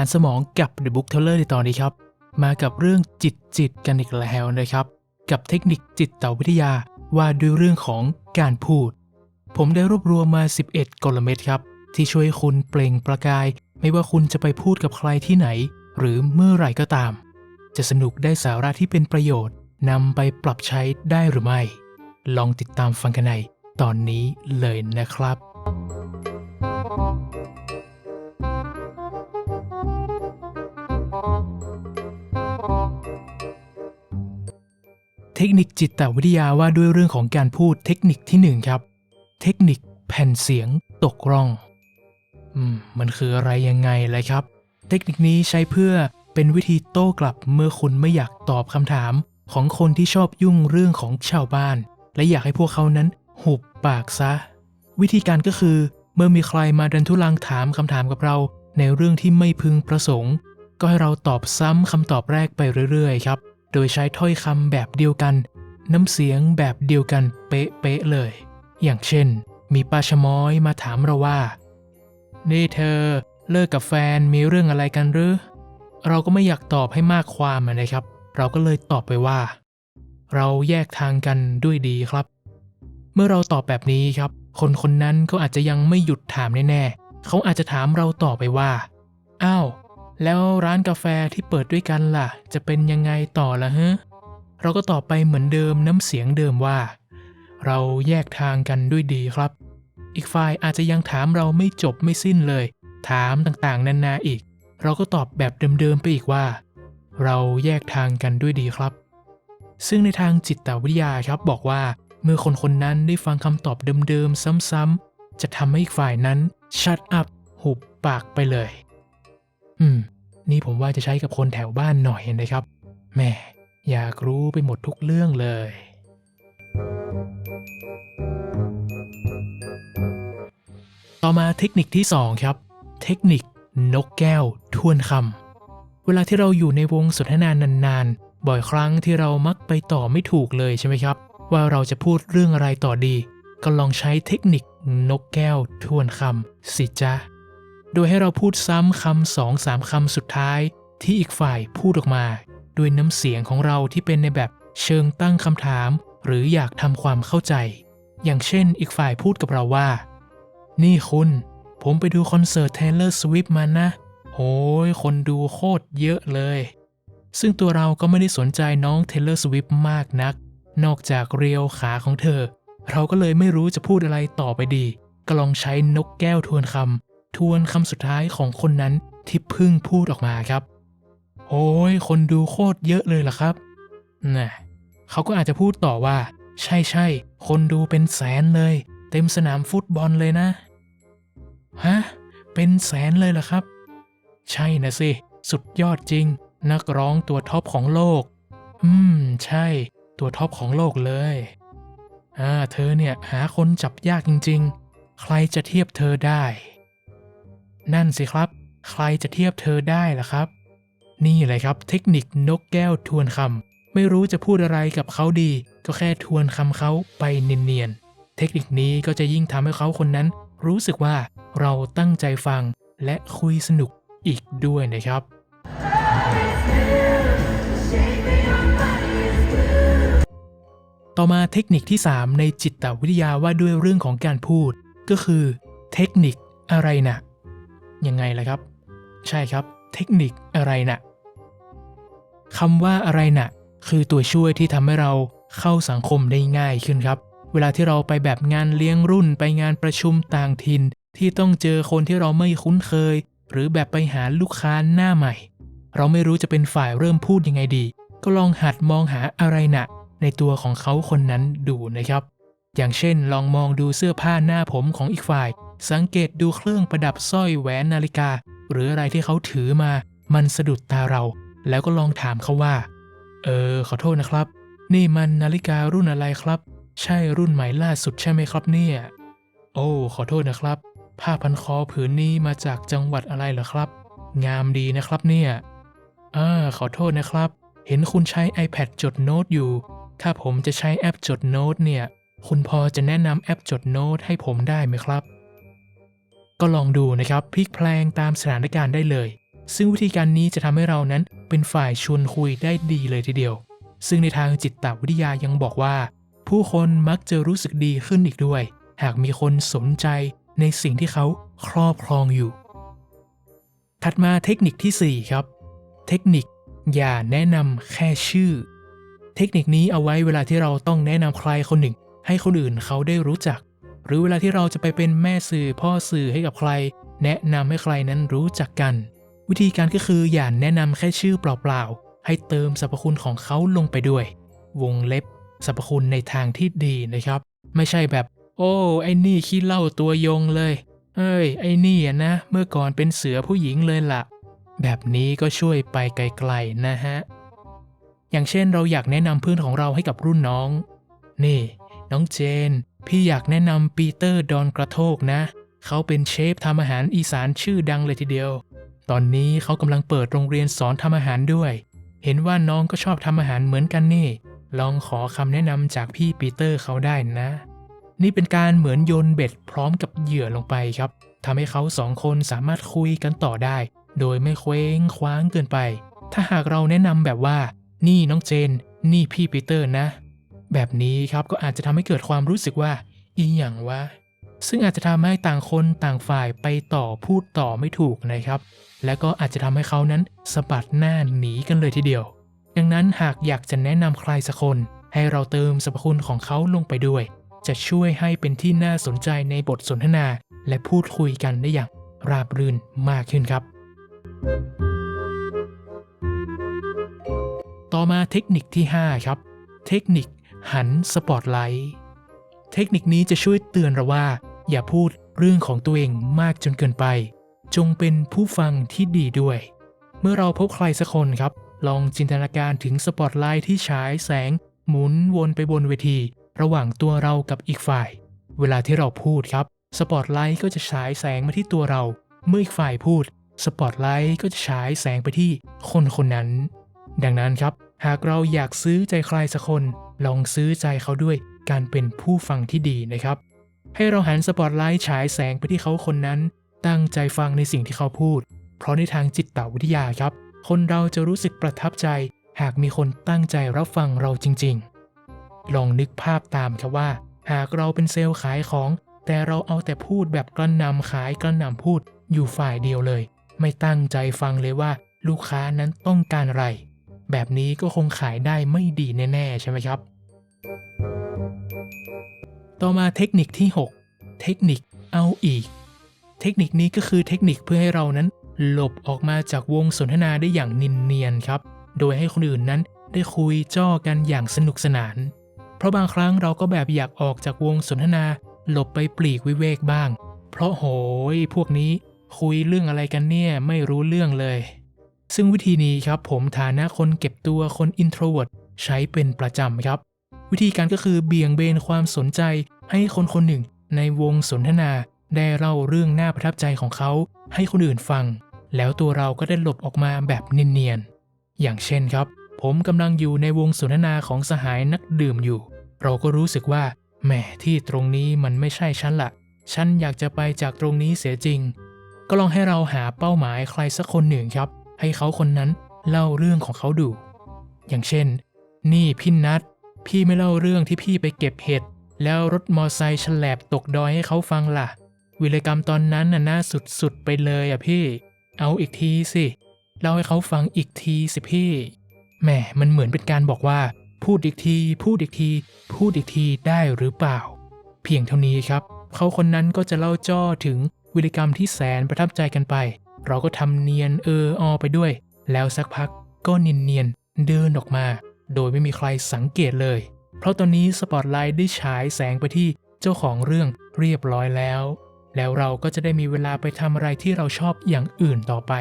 ารสมองกับ The Book Teller ในตอนนี้ครับ มากับเรื่องจิตจิตกันอีกแล้วนะครับ กับเทคนิคจิตตวิทยาว่าด้วยเรื่องของการพูด ผมได้รวบรวมมา 11 กลเม็ดครับ ที่ช่วยคุณเปล่งประกาย ไม่ว่าคุณจะไปพูดกับใครที่ไหน หรือเมื่อไหร่ก็ตาม จะสนุกได้สาระที่เป็นประโยชน์นำไปปรับใช้ได้หรือไม่ ลองติดตามฟังกันในตอนนี้เลยนะครับ เทคนิคจิตวิทยาว่าด้วยเรื่องของการพูดเทคนิคที่หนึ่งครับ เทคนิคแผ่นเสียงตกร่อง อืม มันคืออะไรยังไงเลยครับ เทคนิคนี้ใช้เพื่อเป็นวิธีโต้กลับเมื่อคุณไม่อยากตอบคำถามของคนที่ชอบยุ่งเรื่องของชาวบ้าน และอยากให้พวกเขานั้นหุบปากซะ วิธีการก็คือ เมื่อมีใครมาดันทุลังถามคำถามกับเรา ในเรื่องที่ไม่พึงประสงค์ ก็ให้เราตอบซ้ำคำตอบแรกไปเรื่อยๆ ครับ โดยใช้ถ้อยคำแบบเดียวกัน น้ำเสียงแบบเดียวกันเป๊ะๆเลย อย่างเช่น มีป้าชะม้อยมาถามเราว่า นี่เธอเลิกกับแฟนมีเรื่องอะไรกันหรือ เราก็ไม่อยากตอบให้มากความนะครับ เราก็เลยตอบไปว่า เราแยกทางกันด้วยดีครับ เมื่อเราตอบแบบนี้ครับ คนคนนั้นก็อาจจะยังไม่หยุดถามแน่ๆเขาอาจจะถามเราต่อไปว่า อ้าว แล้วร้านกาแฟที่เปิดด้วยกันล่ะ จะเป็นยังไงต่อละฮะ เราก็ตอบไปเหมือนเดิมน้ำเสียงเดิมว่า เราแยกทางกันด้วยดีครับ อีกฝ่ายอาจจะยังถามเราไม่จบไม่สิ้นเลย ถามต่างๆนานาอีก เราก็ตอบแบบเดิมๆไปอีกว่า เราแยกทางกันด้วยดีครับ ซึ่งในทางจิตวิทยาครับบอกว่า เมื่อคนคนนั้นได้ฟังคำตอบเดิมๆซ้ำๆจะทำให้อีกฝ่ายนั้น shut up หุบปากไปเลย อืม นี่ผมว่าจะใช้กับคนแถวบ้านหน่อยนะครับแม่อยากรู้ไปหมดทุกเรื่องเลย ต่อมาเทคนิคที่ 2 ครับ เทคนิคนกแก้วทวนคำ เวลาที่เราอยู่ในวงสนทนานานๆ บ่อยครั้งที่เรามักไปต่อไม่ถูกเลยใช่ไหมครับ ว่าเราจะพูดเรื่องอะไรต่อดี ก็ลองใช้เทคนิคนกแก้วทวนคำสิจ๊ะ โดยให้เราพูดซ้ำคำสองสามคำสุดท้ายที่อีกฝ่ายพูดออกมา ด้วยน้ำเสียงของเราที่เป็นในแบบเชิงตั้งคำถาม หรืออยากทำความเข้าใจ อย่างเช่นอีกฝ่ายพูดกับเราว่า นี่คุณ ผมไปดูคอนเสิร์ต Taylor Swift มานะโอ้ยคนดูโคตรเยอะเลย ซึ่งตัวเราก็ไม่ได้สนใจน้อง Taylor Swift มากนัก นอกจากเรียวขาของเธอ เราก็เลยไม่รู้จะพูดอะไรต่อไปดี ก็ลองใช้นกแก้วทวนคำ ทวนคำสุดท้ายของคนนั้นที่เพิ่งพูดออกมาครับ โอ้ยคนดูโคตรเยอะเลยล่ะครับน่ะเขาก็อาจจะพูดต่อว่า ใช่ใช่คนดูเป็นแสนเลย เต็มสนามฟุตบอลเลยนะ ฮะ เป็นแสนเลยเหรอครับ ใช่นะสิ สุดยอดจริง นักร้องตัวท็อปของโลก อืม ใช่ ตัวท็อปของโลกเลยอ่าเธอเนี่ยหาคนจับยากจริง ๆ ใครจะเทียบเธอได้ นั่นสิครับ ใครจะเทียบเธอได้ล่ะครับ นี่เลยครับเทคนิคนกแก้วทวนคำไม่รู้จะพูดอะไรกับเขาดี ก็แค่ทวนคำเขาไปเนียนๆเทคนิคนี้ก็จะยิ่งทำให้เขาคนนั้น รู้สึกว่าเราตั้งใจฟังและคุยสนุกอีกด้วยนะครับต่อมาเทคนิคที่ 3 ในจิตวิทยาว่าด้วยเรื่องของการพูด ก็คือ เทคนิคอะไรนะ ยังไงล่ะครับ ใช่ครับ เทคนิคอะไรนะคำว่าอะไรนะคือตัวช่วยที่ทำให้เราเข้าสังคมได้ง่ายขึ้นครับ เวลาที่เราไปแบบงานเลี้ยงรุ่นไปงานประชุมต่างถิ่น ที่ต้องเจอคนที่เราไม่คุ้นเคย หรือแบบไปหาลูกค้าหน้าใหม่ เราไม่รู้จะเป็นฝ่ายเริ่มพูดยังไงดี ก็ลองหัดมองหาอะไรนะในตัวของเขาคนนั้นดูนะครับ อย่างเช่น ลองมองดูเสื้อผ้าหน้าผมของอีกฝ่าย สังเกตดูเครื่องประดับสร้อยแหวนนาฬิกา หรืออะไรที่เขาถือมา มันสะดุดตาเรา แล้วก็ลองถามเขาว่า เออ ขอโทษนะครับ นี่มันนาฬิการุ่นอะไรครับ ใช่รุ่นใหม่ล่าสุดใช่ไหมครับเนี่ย โอ้ ขอโทษนะครับ ผ้าพันคอผืนนี้มาจากจังหวัดอะไรเหรอครับ งามดีนะครับเนี่ยอ่าขอโทษนะครับ เห็นคุณใช้ iPad จดโน้ตอยู่ ถ้าผมจะใช้แอปจดโน้ตเนี่ย คุณพอจะแนะนำแอปจดโน้ตให้ผมได้ไหมครับ ก็ลองดูนะครับพลิกแพลงตามสถานการณ์ได้เลย ซึ่งวิธีการนี้จะทำให้เรานั้นเป็นฝ่ายชวนคุยได้ดีเลยทีเดียว ซึ่งในทางจิตวิทยายังบอกว่า ผู้คนมักจะรู้สึกดีขึ้นอีกด้วย หากมีคนสนใจในสิ่งที่เขาครอบครองอยู่ ถัดมาเทคนิคทีสี่4 ครับ เทคนิคอย่าแนะนำแค่ชื่อ เทคนิคนี้เอาไว้เวลาที่เราต้องแนะนำใครคนหนึ่ง ให้คนอื่นเขาได้รู้จัก หรือเวลาที่เราจะไปเป็นแม่สื่อพ่อสื่อให้กับใคร แนะนำให้ใครนั้นรู้จักกัน วิธีการก็คืออย่าแนะนำแค่ชื่อเปล่าๆ ให้เติมสรรพคุณของเขาลงไปด้วย วงเล็บสรรพคุณในทางที่ดีนะครับ ไม่ใช่แบบ โอ้ไอ้นี่ขี้เล่าตัวยงเลย เอ้ย ไอ้นี่นะ เมื่อก่อนเป็นเสือผู้หญิงเลยล่ะ แบบนี้ก็ช่วยไปไกลๆนะฮะอย่างเช่นเราอยากแนะนำเพื่อนของเราให้กับรุ่นน้อง นี่ น้องเจน พี่อยากแนะนำปีเตอร์ดอนกระโทกนะ เขาเป็นเชฟทำอาหารอีสานชื่อดังเลยทีเดียว ตอนนี้เขากำลังเปิดโรงเรียนสอนทำอาหารด้วย เห็นว่าน้องก็ชอบทำอาหารเหมือนกันนี่ ลองขอคำแนะนำจากพี่ปีเตอร์เขาได้นะ นี่เป็นการเหมือนโยนเบ็ดพร้อมกับเหยื่อลงไปครับทำให้เขาสองคนสามารถคุยกันต่อได้ โดยไม่เคว้งคว้างเกินไป ถ้าหากเราแนะนำแบบว่า นี่น้องเจน นี่พี่ปีเตอร์นะ แบบนี้ครับก็อาจจะทำให้เกิดความรู้สึกว่า อีหยังวะซึ่งอาจจะทำให้ต่างคนต่างฝ่ายไปต่อพูดต่อไม่ถูกนะครับ และก็อาจจะทำให้เขานั้นสะบัดหน้าหนีกันเลยทีเดียว ดังนั้นหากอยากจะแนะนำใครสักคน ให้เราเติมสรรพคุณของเขาลงไปด้วย จะช่วยให้เป็นที่น่าสนใจในบทสนทนา และพูดคุยกันได้อย่างราบรื่นมากขึ้นครับ ต่อมาเทคนิคที่ 5 ครับ เทคนิค หันสปอตไลท์เทคนิคนี้จะช่วยเตือนเราว่า อย่าพูดเรื่องของตัวเองมากจนเกินไป จงเป็นผู้ฟังที่ดีด้วย เมื่อเราพบใครสักคนครับ ลองจินตนาการถึงสปอตไลท์ที่ฉายแสง หมุนวนไปบนเวที ระหว่างตัวเรากับอีกฝ่าย เวลาที่เราพูดครับ สปอตไลท์ก็จะฉายแสงมาที่ตัวเรา เมื่ออีกฝ่ายพูด สปอตไลท์ก็จะฉายแสงไปที่คนคนนั้น ดังนั้นครับ หากเราอยากซื้อใจใครสักคน ลองซื้อใจเขาด้วยการเป็นผู้ฟังที่ดีนะครับ ให้เราหันสปอตไลท์ฉายแสงไปที่เขาคนนั้น ตั้งใจฟังในสิ่งที่เขาพูด เพราะในทางจิตวิทยาครับ คนเราจะรู้สึกประทับใจ หากมีคนตั้งใจรับฟังเราจริง ๆ ลองนึกภาพตามครับว่า หากเราเป็นเซลล์ขายของ แต่เราเอาแต่พูดแบบกระหน่ำขายกระหน่ำพูดอยู่ฝ่ายเดียวเลย ไม่ตั้งใจฟังเลยว่า ลูกค้านั้นต้องการอะไร แบบนี้ก็คงขายได้ไม่ดีแน่ ๆ ใช่ไหมครับ ต่อมาเทคนิคที่ 6 เทคนิคเอาอีก เทคนิคนี้ก็คือเทคนิคเพื่อให้เรานั้นหลบออกมาจากวงสนทนาได้อย่างนินเนียนครับ โดยให้คนอื่นนั้นได้คุยจ้อกันอย่างสนุกสนาน เพราะบางครั้งเราก็แบบอยากออกจากวงสนทนา หลบไปปลีกวิเวกบ้าง เพราะโหยพวกนี้คุยเรื่องอะไรกันเนี่ยไม่รู้เรื่องเลย ซึ่งวิธีนี้ครับผมฐานะคนเก็บตัวคน introvert ใช้เป็นประจำครับ วิธีการก็คือเบี่ยงเบนความสนใจให้คนคนหนึ่งในวงสนทนาได้เล่าเรื่องน่าประทับใจของเขา ให้คนอื่นฟัง แล้วตัวเราก็ได้หลบออกมาแบบเนียนๆอย่างเช่นครับ ผมกำลังอยู่ในวงสนทนาของสหายนักดื่มอยู่ เราก็รู้สึกว่าแหมที่ตรงนี้มันไม่ใช่ฉันละฉันอยากจะไปจากตรงนี้เสียจริง ก็ลองให้เราหาเป้าหมายใครสักคนหนึ่งครับ ให้เขาคนนั้นเล่าเรื่องของเขาดู อย่างเช่น นี่พี่นัทพี่ไม่เล่าเรื่องที่พี่ไปเก็บเห็ด แล้วรถมอไซค์ฉลบตกดอยให้เขาฟังล่ะ วิรกรรมตอนนั้นน่ะน่าสุดๆไปเลยอะพี่ เอาอีกทีสิเล่าให้เขาฟังอีกทีสิพี่แหมมันเหมือนเป็นการบอกว่า พูดอีกที พูดอีกที พูดอีกทีได้หรือเปล่า เพียงเท่านี้ครับ เขาคนนั้นก็จะเล่าจ้อถึงวิรกรรมที่แสนประทับใจกันไป เราก็ทำเนียนเอออไปด้วย แล้วสักพักก็เนียนๆเดินออกมา โดยไม่มีใครสังเกตเลย เพราะตอนนี้สปอตไลท์ได้ฉายแสงไปที่เจ้าของเรื่องเรียบร้อยแล้ว แล้วเราก็จะได้มีเวลาไปทำอะไรที่เราชอบอย่างอื่นต่อไป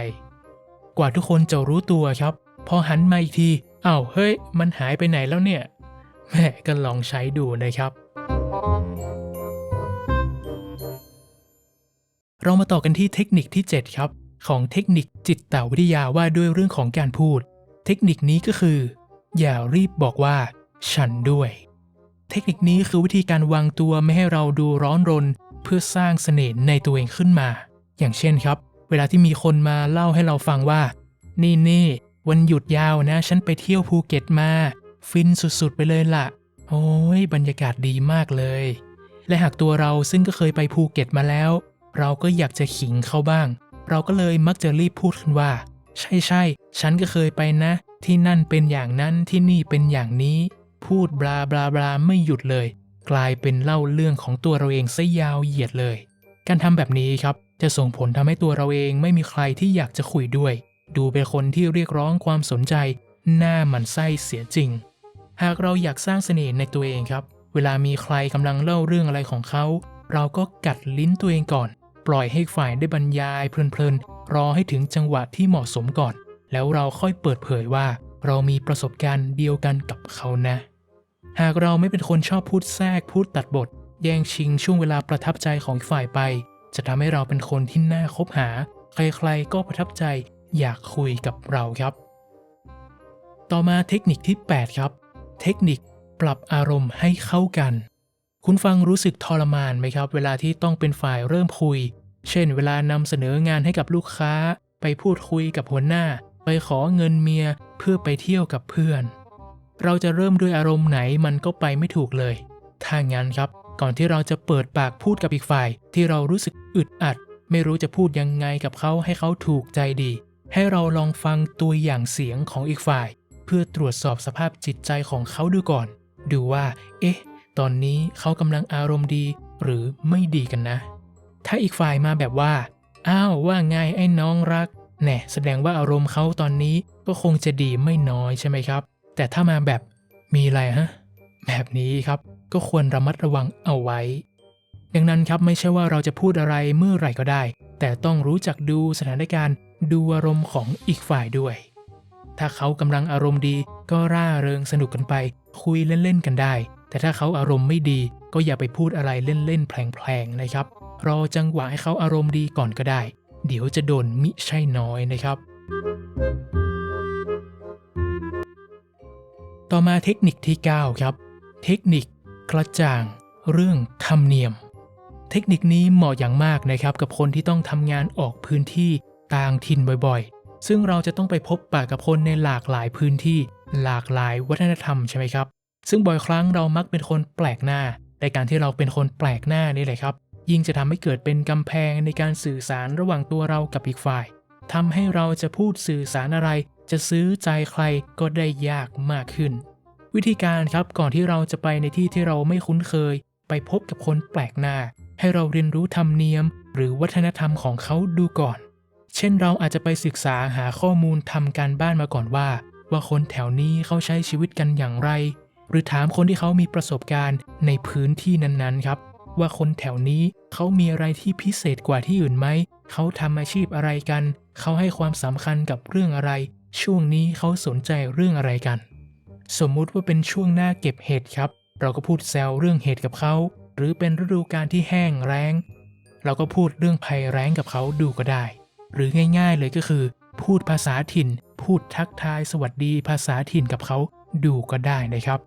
กว่าทุกคนจะรู้ตัวครับ พอหันมาอีกทีอ้าวเฮ้ย มันหายไปไหนแล้วเนี่ยแม่ก็ลองใช้ดูนะครับ เรามาต่อกันที่เทคนิคที่ 7 ครับ ของเทคนิคจิตวิทยาว่าด้วยเรื่องของการพูด เทคนิคนี้ก็คือ อย่ารีบบอกว่า ฉันด้วย เทคนิคนี้คือวิธีการวางตัวไม่ให้เราดูร้อนรน เพื่อสร้างเสน่ห์ในตัวเองขึ้นมา อย่างเช่นครับ เวลาที่มีคนมาเล่าให้เราฟังว่า นี่นี่วันหยุดยาวนะ ฉันไปเที่ยวภูเก็ตมา ฟินสุดๆไปเลยล่ะ โอ้ยบรรยากาศดีมากเลย และหากตัวเราซึ่งก็เคยไปภูเก็ตมาแล้ว เราก็อยากจะขิงเขาบ้าง เราก็เลยมักจะรีบพูดขึ้นว่า ใช่ใช่ฉันก็เคยไปนะ ที่นั่นเป็นอย่างนั้นที่นี่เป็นอย่างนี้ พูดบลาบลาบลาไม่หยุดเลย กลายเป็นเล่าเรื่องของตัวเราเองซะยาวเหยียดเลย การทำแบบนี้ครับจะส่งผลทำให้ตัวเราเองไม่มีใครที่อยากจะคุยด้วย ดูเป็นคนที่เรียกร้องความสนใจ หน้ามันไส้เสียจริง หากเราอยากสร้างเสน่ห์ในตัวเองครับ เวลามีใครกำลังเล่าเรื่องอะไรของเขา เราก็กัดลิ้นตัวเองก่อน ปล่อยให้ฝ่ายได้บรรยายเพลินๆ รอให้ถึงจังหวะที่เหมาะสมก่อน แล้วเราค่อยเปิดเผยว่า เรามีประสบการณ์เดียวกันกับเขานะ หากเราไม่เป็นคนชอบพูดแทรกพูดตัดบท แย่งชิงช่วงเวลาประทับใจของฝ่ายไป จะทำให้เราเป็นคนที่น่าคบหา ใครๆก็ประทับใจอยากคุยกับเราครับ ต่อมาเทคนิคที่ 8 ครับ เทคนิคปรับอารมณ์ให้เข้ากัน คุณฟังรู้สึกทรมานไหมครับ เวลาที่ต้องเป็นฝ่ายเริ่มคุย เช่น เวลานำเสนองานให้กับลูกค้า ไปพูดคุยกับหัวหน้า ไปขอเงินเมียเพื่อไปเที่ยวกับเพื่อน เราจะเริ่มด้วยอารมณ์ไหนมันก็ไปไม่ถูกเลย ถ้างั้นครับ ก่อนที่เราจะเปิดปากพูดกับอีกฝ่าย ที่เรารู้สึกอึดอัด ไม่รู้จะพูดยังไงกับเขาให้เขาถูกใจดี ให้เราลองฟังตัวอย่างเสียงของอีกฝ่าย เพื่อตรวจสอบสภาพจิตใจของเขาดูก่อน ดูว่า เอ๊ะ ตอนนี้เขากำลังอารมณ์ดี หรือไม่ดีกันนะ ถ้าอีกฝ่ายมาแบบว่า อ้าวว่าไงไอ้น้องรักแน่แสดงว่าอารมณ์เขาตอนนี้ก็คงจะดีไม่น้อยใช่ไหมครับ แต่ถ้ามาแบบมีอะไรฮะ แบบนี้ครับก็ควรระมัดระวังเอาไว้ ดังนั้นครับไม่ใช่ว่าเราจะพูดอะไรเมื่อไหร่ก็ได้ แต่ต้องรู้จักดูสถานการณ์ ดูอารมณ์ของอีกฝ่ายด้วย ถ้าเขากำลังอารมณ์ดีก็ร่าเริงสนุกกันไป คุยเล่นๆกันได้ แต่ถ้าเขาอารมณ์ไม่ดี ก็อย่าไปพูดอะไรเล่นๆแผลงๆนะครับ รอจังหวะให้เขาอารมณ์ดีก่อนก็ได้ เดี๋ยวจะโดนมิใช่น้อยนะครับ ต่อมาเทคนิคที่ 9 ครับ เทคนิคกระจ่าง เรื่องธรรมเนียม เทคนิคนี้เหมาะอย่างมากนะครับ กับคนที่ต้องทำงานออกพื้นที่ต่างถิ่นบ่อยๆ ซึ่งเราจะต้องไปพบปะกับคนในหลากหลายพื้นที่หลากหลายวัฒนธรรมใช่ไหมครับ ซึ่งบ่อยครั้งเรามักเป็นคนแปลกหน้าในการที่เราเป็นคนแปลกหน้านี่แหละครับ ยิ่งจะทำให้เกิดเป็นกำแพงในการสื่อสารระหว่างตัวเรากับอีกฝ่ายทำให้เราจะพูดสื่อสารอะไร จะซื้อใจใครก็ได้ยากมากขึ้น วิธีการครับก่อนที่เราจะไปในที่ที่เราไม่คุ้นเคย ไปพบกับคนแปลกหน้า ให้เราเรียนรู้ธรรมเนียม หรือวัฒนธรรมของเขาดูก่อน เช่นเราอาจจะไปศึกษาหาข้อมูลทำการบ้านมาก่อนว่า ว่าคนแถวนี้เขาใช้ชีวิตกันอย่างไร หรือถามคนที่เขามีประสบการณ์ในพื้นที่นั้นๆครับ ว่าคนแถวนี้เขามีอะไรที่พิเศษกว่าที่อื่นไหม เขาทำอาชีพอะไรกัน เขาให้ความสำคัญกับเรื่องอะไร ช่วงนี้เขาสนใจเรื่องอะไรกัน สมมุติว่าเป็นช่วงหน้าเก็บเห็ดครับ เราก็พูดแซวเรื่องเห็ดกับเขา หรือเป็นฤดูกาลที่แห้งแล้ง เราก็พูดเรื่องภัยแล้งกับเขาดูก็ได้ หรือง่ายๆเลยก็คือ พูดภาษาถิ่น พูดทักทายสวัสดีภาษาถิ่นกับเขาดูก็ได้นะครับ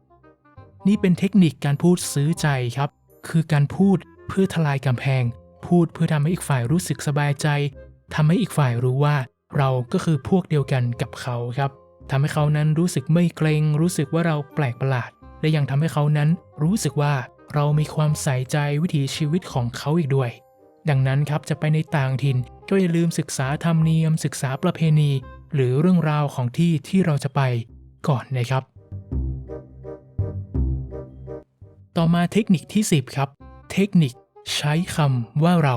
นี่เป็นเทคนิคการพูดซื้อใจครับ คือการพูดเพื่อทลายกำแพง พูดเพื่อทำให้อีกฝ่ายรู้สึกสบายใจทำให้อีกฝ่ายรู้ว่า เราก็คือพวกเดียวกันกับเขาครับทำให้เขานั้นรู้สึกไม่เกรง รู้สึกว่าเราแปลกประหลาด และยังทำให้เขานั้นรู้สึกว่าเรามีความใส่ใจวิถีชีวิตของเขาอีกด้วย ดังนั้นครับจะไปในต่างถิ่นก็อย่าลืมศึกษาธรรมเนียม ศึกษาประเพณี หรือเรื่องราวของที่ที่เราจะไปก่อนนะครับ ต่อมาเทคนิคที่ 10 ครับ เทคนิคใช้คำว่าเรา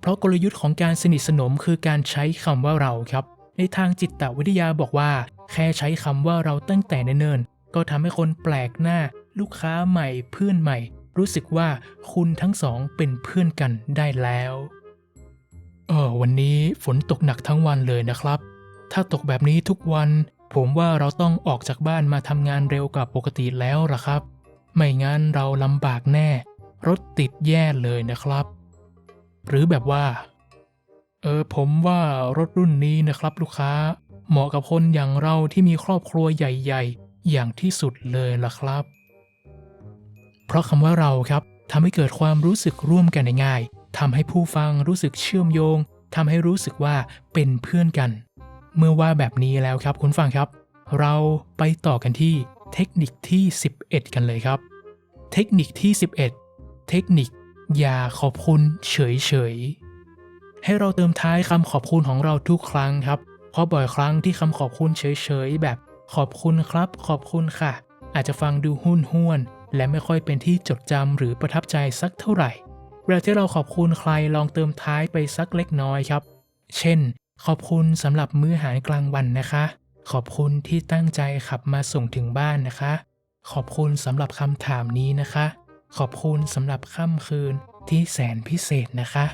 เพราะกลยุทธ์ของการสนิทสนมคือการใช้คำว่าเราครับ ในทางจิตวิทยาบอกว่า แค่ใช้คำว่าเราตั้งแต่เนิ่นๆก็ทำให้คนแปลกหน้า ลูกค้าใหม่เพื่อนใหม่ รู้สึกว่าคุณทั้งสองเป็นเพื่อนกันได้แล้วเออวันนี้ฝนตกหนักทั้งวันเลยนะครับ ถ้าตกแบบนี้ทุกวัน ผมว่าเราต้องออกจากบ้านมาทำงานเร็วกว่าปกติแล้วล่ะครับ ไม่งั้นเราลำบากแน่ รถติดแย่เลยนะครับ หรือแบบว่า เออผมว่ารถรุ่นนี้นะครับลูกค้า เหมาะกับคนอย่างเราที่มีครอบครัวใหญ่ ๆ อย่างที่สุดเลยล่ะครับ เพราะคำว่าเราครับทำให้เกิดความรู้สึกร่วมกันได้ง่ายทำให้ผู้ฟังรู้สึกเชื่อมโยงทำให้รู้สึกว่าเป็นเพื่อนกัน เมื่อว่าแบบนี้แล้วครับคุณฟังครับ เราไปต่อกันที่ เทคนิคที่ 11 กันเลยครับ เทคนิคที่ 11 เทคนิค อย่าขอบคุณเฉยๆให้เราเติมท้ายคำขอบคุณของเราทุกครั้งครับ เพราะบ่อยครั้งที่คำขอบคุณเฉยๆ แบบขอบคุณครับ ขอบคุณค่ะ อาจจะฟังดูหุ้นห้วน และไม่ค่อยเป็นที่จดจำหรือประทับใจสักเท่าไหร่เวลาที่เราขอบคุณใครลองเติมท้ายไปสักเล็กน้อยครับ เช่น ขอบคุณสำหรับมื้ออาหารกลางวันนะคะ ขอบคุณที่ตั้งใจขับมาส่งถึงบ้านนะคะ ขอบคุณสำหรับคำถามนี้นะคะ ขอบคุณสำหรับค่ำคืนที่แสนพิเศษนะคะ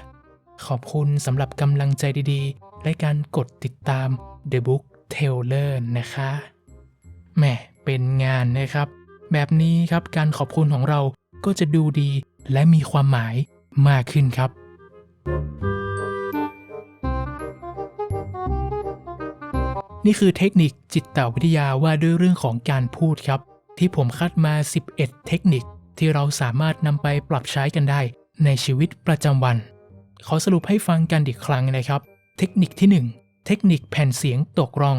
ขอบคุณสำหรับกำลังใจดีๆ และการกดติดตาม The Book Teller นะคะแหมเป็นงานนะครับ แบบนี้ครับการขอบคุณของเราก็จะดูดีและมีความหมายมากขึ้นครับ นี่คือเทคนิคจิตวิทยาว่าด้วยเรื่องของการพูดครับ ที่ผมคัดมา 11 เทคนิคที่เราสามารถนำไปปรับใช้กันได้ ในชีวิตประจำวัน ขอสรุปให้ฟังกันอีกครั้งนะครับ เทคนิคที่ 1 เทคนิคแผ่นเสียงตกร่อง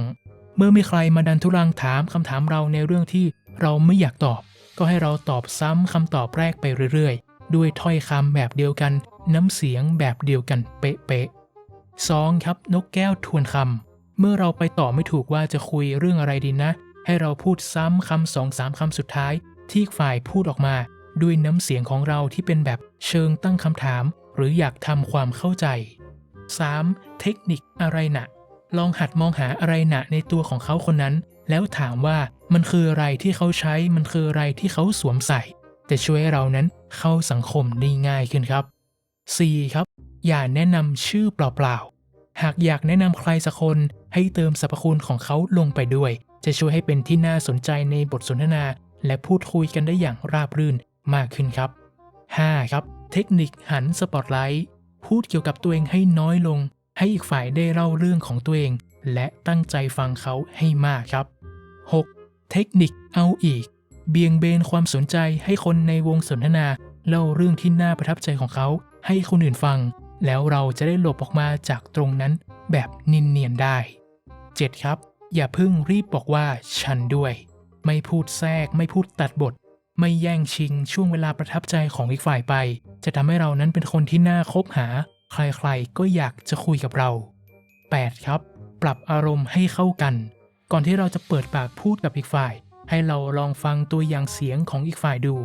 เมื่อมีใครมาดันทุรังถามคำถามเราในเรื่องที่เราไม่อยากตอบ ก็ให้เราตอบซ้ำคำตอบแรกไปเรื่อยๆ ด้วยถ้อยคำแบบเดียวกัน น้ำเสียงแบบเดียวกันเป๊ะๆ 2. ครับนกแก้วทวนคำ เมื่อเราไปต่อไม่ถูกว่าจะคุยเรื่องอะไรดีนะ ให้เราพูดซ้ำคำสองสามคำสุดท้าย ที่ฝ่ายพูดออกมา ด้วยน้ำเสียงของเราที่เป็นแบบเชิงตั้งคำถาม หรืออยากทำความเข้าใจ 3. เทคนิคอะไรนะลองหัดมองหาอะไรนะในตัวของเขาคนนั้น แล้วถามว่ามันคืออะไรที่เขาใช้มันคืออะไรที่เขาสวมใส่ จะช่วยให้เรานั้นเข้าสังคมได้ง่ายขึ้นครับ 4. ครับ อย่าแนะนำชื่อเปล่าๆ หากอยากแนะนำใครสักคนให้เติมสรรพคุณของเขาลงไปด้วย จะช่วยให้เป็นที่น่าสนใจในบทสนทนา และพูดคุยกันได้อย่างราบรื่นมากขึ้นครับ 5. ครับ เทคนิคหันสปอตไลท์พูดเกี่ยวกับตัวเองให้น้อยลง ให้อีกฝ่ายได้เล่าเรื่องของตัวเอง และตั้งใจฟังเขาให้มากครับ 6. เทคนิคเอาอีก เบี่ยงเบนความสนใจให้คนในวงสนทนา เล่าเรื่องที่น่าประทับใจของเขา ให้คนอื่นฟัง แล้วเราจะได้หลบออกมาจากตรงนั้นแบบนินเนียนได้ 7. ครับ อย่าเพิ่งรีบบอกว่าฉันด้วย ไม่พูดแทรก ไม่พูดตัดบท ไม่แย่งชิงช่วงเวลาประทับใจของอีกฝ่ายไป จะทำให้เรานั้นเป็นคนที่น่าคบหา ใครๆก็อยากจะคุยกับเรา 8. ครับ ปรับอารมณ์ให้เข้ากัน ก่อนที่เราจะเปิดปากพูดกับอีกฝ่าย ให้เราลองฟังตัวอย่างเสียงของอีกฝ่ายดู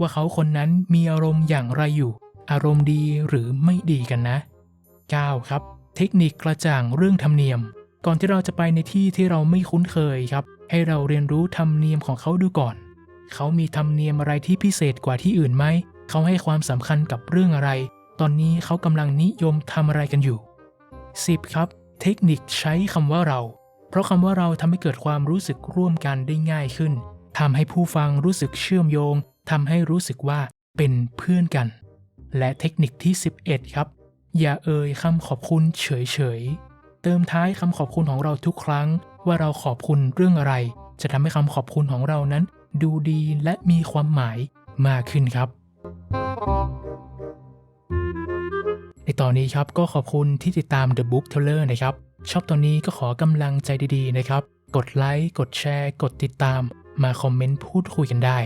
ว่าเขาคนนั้นมีอารมณ์อย่างไรอยู่ อารมณ์ดีหรือไม่ดีกันนะ 9. ครับ เทคนิคกระจ่างเรื่องธรรมเนียม ก่อนที่เราจะไปในที่ที่เราไม่คุ้นเคยครับ ให้เราเรียนรู้ธรรมเนียมของเขาดูก่อน เขามีธรรมเนียมอะไรที่พิเศษกว่าที่อื่นไหม เขาให้ความสำคัญกับเรื่องอะไร ตอนนี้เขากำลังนิยมทำอะไรกันอยู่ 10. ครับ เทคนิคใช้คำว่าเรา เพราะคำว่าเราทำให้เกิดความรู้สึกร่วมกันได้ง่ายขึ้นทำให้ผู้ฟังรู้สึกเชื่อมโยงทำให้รู้สึกว่าเป็นเพื่อนกัน และเทคนิคที่ 11 ครับ อย่าเอ่ยคำขอบคุณเฉยๆ เติมท้ายคำขอบคุณของเราทุกครั้ง ว่าเราขอบคุณเรื่องอะไร จะทำให้คำขอบคุณของเรานั้น ดูดีและมีความหมายมากขึ้นครับ ในตอนนี้ครับก็ขอบคุณที่ติดตาม The Book Teller นะครับ ชอบตอนนี้ก็ขอกำลังใจดีๆนะครับ กดไลค์ กดแชร์ กดติดตาม มาคอมเมนต์พูดคุยกันได้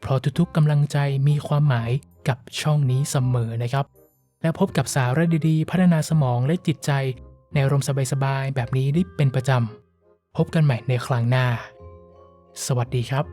เพราะทุกๆกำลังใจมีความหมาย กับช่องนี้เสมอนะครับ และพบกับสาระดีๆ พัฒนาสมองและจิตใจ ในอารมณ์สบายๆแบบนี้ได้เป็นประจำ พบกันใหม่ในครั้งหน้า สวัสดีครับ